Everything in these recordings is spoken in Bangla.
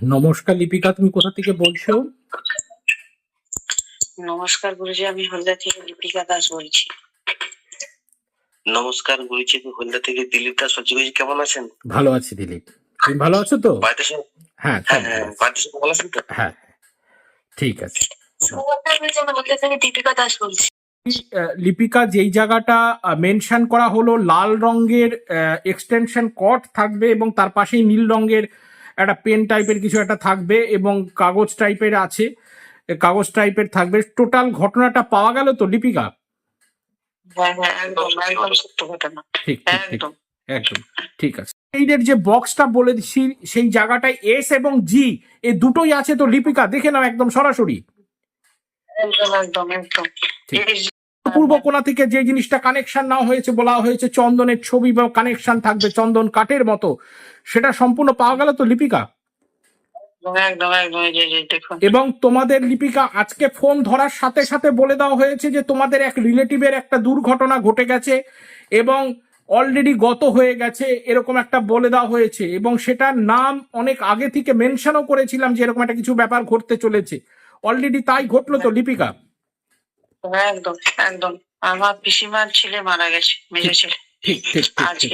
নমস্কার লিপিকা তুমি কোথা থেকে বলছো? নমস্কার গুরুজি আমি হলদা থেকে লিপিকা দাস বলছি। নমস্কার গুরুজি আমি হলদা থেকে দিলীপ দাস বলছি। গুরুজি কেমন আছেন? ভালো আছি দিলীপ। তুমি ভালো আছো তো? বাড়িতে সব হ্যাঁ হ্যাঁ হ্যাঁ ভালো বাড়িতে সব ভালো আছেন তো? হ্যাঁ। ঠিক আছে। নমস্কার গুরুজি আমি হলদা থেকে দীপিকা দাস বলছি। আহ, লিপিকা যেই জায়গাটা মেনশন করা হলো লাল রঙের এক্সটেনশন কট থাকবে এবং তার পাশেই নীল রঙের একটা পেন টাইপের কিছু একটা থাকবে এবং কাগজ টাইপের আছে। কাগজ টাইপের থাকবে। টোটাল ঘটনাটা পাওয়া গেল তো লিপিকা হ্যাঁ হ্যাঁ একদম। একদম ঠিক আছে। এইদের যে বক্সটা বলে দিচ্ছি সেই জায়গাটায় এস এবং জি এই দুটোই আছে তো লিপিকা দেখে নাও একদম সরাসরি। একদম একদম একদম। পূর্ব কোণা থেকে যে জিনিসটা কানেকশন না হয়েছে বলা হয়েছে চন্দনের ছবি বা কানেকশন থাকবে চন্দন কাঠের মতো সেটা সম্পূর্ণ পাওয়া গেল তো লিপিকা? এবং তোমাদের লিপিকা আজকে ফোন ধরার সাথে সাথে বলে দেওয়া হয়েছে যে তোমাদের এক রিলেটিভের একটা দুর্ঘটনা ঘটে গেছে এবং অলরেডি গত হয়ে গেছে এরকম একটা বলে দেওয়া হয়েছে এবং সেটার নাম অনেক আগে থেকে মেনশনও করেছিলাম যে এরকম একটা কিছু ব্যাপার ঘটতে চলেছে। অলরেডি তাই ঘটলো তো লিপিকা? একদম একদম। আমার পিসিমার ছেলে মারা গেছে মেজো ছেলে। ঠিক ঠিক ঠিক ঠিক।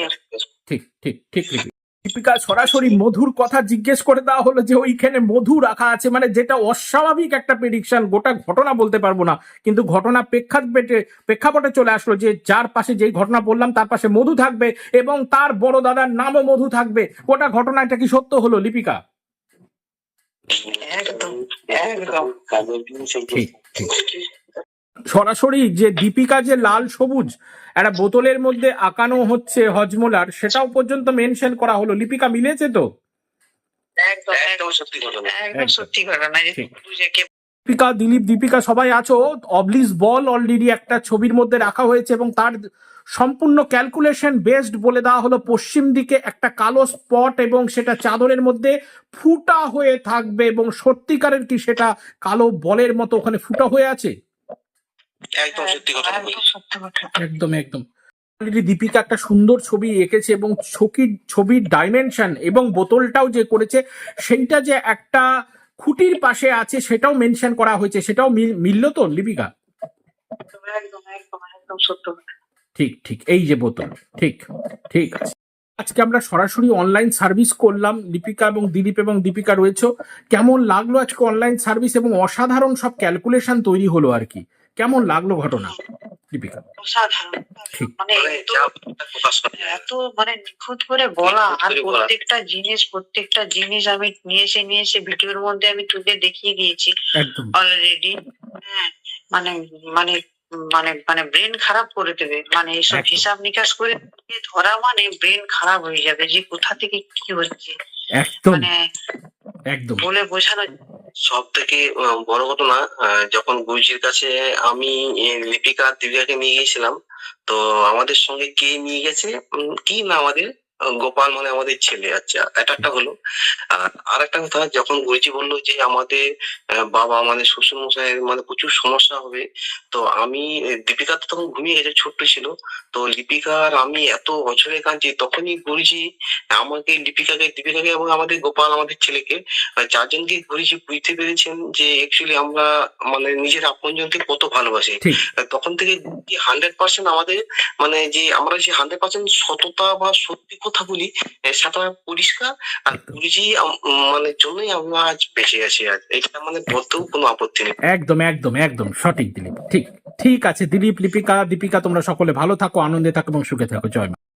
ঠিক ঠিক ঠিক দীপিকা সরাসরি মধুর কথা জিজ্ঞেস করে দেওয়া হলো যে ওইখানে মধু রাখা আছে মানে যেটা অস্বাভাবিক একটা প্রেডিকশন গোটা ঘটনা বলতে পারব না। কিন্তু ঘটনা প্রেক্ষাপটে প্রেক্ষাপটে চলে আসলো যে যার পাশে যেই ঘটনা বললাম তার পাশে মধু থাকবে এবং তার বড় দাদার নামও মধু থাকবে। গোটা ঘটনা এটা কি সত্য হলো লিপিকা একদম একদম। সরাসরি যে দীপিকা যে লাল সবুজ একটা বোতলের মধ্যে আঁকানো হচ্ছে হজমোলার সেটাও পর্যন্ত মেনশন করা হলো। লিপিকা মিলেছে তো। বুঝেকে দীপিকা দিলীপ দীপিকা সবাই আছো? অবলিস বল অলরেডি একটা ছবির মধ্যে রাখা হয়েছে এবং তার সম্পূর্ণ ক্যালকুলেশন বেসড বলে দেওয়া হলো পশ্চিম দিকে একটা কালো স্পট এবং সেটা চাদরের মধ্যে ফুটা হয়ে থাকবে এবং সত্যিকারের কি সেটা কালো বলের মতো ওখানে ফুটা হয়ে আছে? একদম সত্যি ঘটনা একদম একদম দীপিকা একটা সুন্দর ছবি এঁকেছে এবং ছবির ছবির ডাইমেনশন এবং বোতলটাও যে করেছে সেইটা যে একটা খুঁটির পাশে আছে সেটাও মেনশন করা হয়েছে সেটাও মিল- মিলল তো লিপিকা একদম একদম একদম একদম সত্য ঠিক ঠিক এই যে বোতল ঠিক ঠিক। আছে আজকে আমরা সরাসরি অনলাইন সার্ভিস করলাম লিপিকা এবং দিলীপ এবং দীপিকা রয়েছে। কেমন লাগল আজকে অনলাইন সার্ভিস এবং অসাধারণ সব ক্যালকুলেশন তৈরি হলো আর কি? কেমন লাগল ঘটনা ঠিক। মানে মানে এত মানে নিখুঁত করে বলা আর প্রত্যেকটা জিনিস প্রত্যেকটা জিনিস আমি নিয়ে এসে নিয়ে এসে ভিডিওর মধ্যে আমি তুলে দেখিয়ে দিয়েছি। অলরেডি হ্যাঁ মানে মানে মানে মানে ব্রেন খারাপ করে দেবে। মানে এসব হিসাব নিকাশ করে ধরা মানে ব্রেন খারাপ হয়ে যাবে যে কোথা থেকে কি হচ্ছে। একদম। মানে একদম। বলে বোঝানো সব থেকে বড় ঘটনা যখন গুরুজির কাছে আমি লিপিকা দিব্যাকে নিয়ে গিয়েছিলাম, তো আমাদের সঙ্গে কে নিয়ে গেছে? কি না আমাদের গোপাল মানে আমাদের ছেলে। আচ্ছা এটা একটা হলো। আর একটা কথা যখন গুরুজি বলল যে আমাদের বাবা আমাদের শ্বশুর মশাইয়ের মানে প্রচুর সমস্যা হবে তো আমি দীপিকা তো তখন ঘুমিয়ে গেছে ছোট্ট ছিল। তো লিপিকা আর আমি এত বছরে কাঁদছি তখনই গুরুজি আমাকে লিপিকাকে দীপিকাকে এবং আমাদের গোপাল আমাদের ছেলেকে চারজনকে গুরুজি বুঝতে পেরেছেন যে অ্যাকচুয়ালি আমরা মানে নিজের আপনজনকে কত ভালোবাসি। তখন থেকে হান্ড্রেড পার্সেন্ট আমাদের মানে যে আমরা যে হান্ড্রেড পার্সেন্ট সততা বা সত্যি কথা বলি সাঁতার পরিষ্কার আর। গুরুজি মানে জন্যই আমরা আজ বেঁচে আছি আজ এটা মানে বলতেও কোনো আপত্তি নেই। একদম একদম একদম সঠিক দিলীপ ঠিক ঠিক আছে। দিলীপ লিপিকা দীপিকা তোমরা সকলে ভালো থাকো আনন্দে থাকো এবং সুখে থাকো। জয়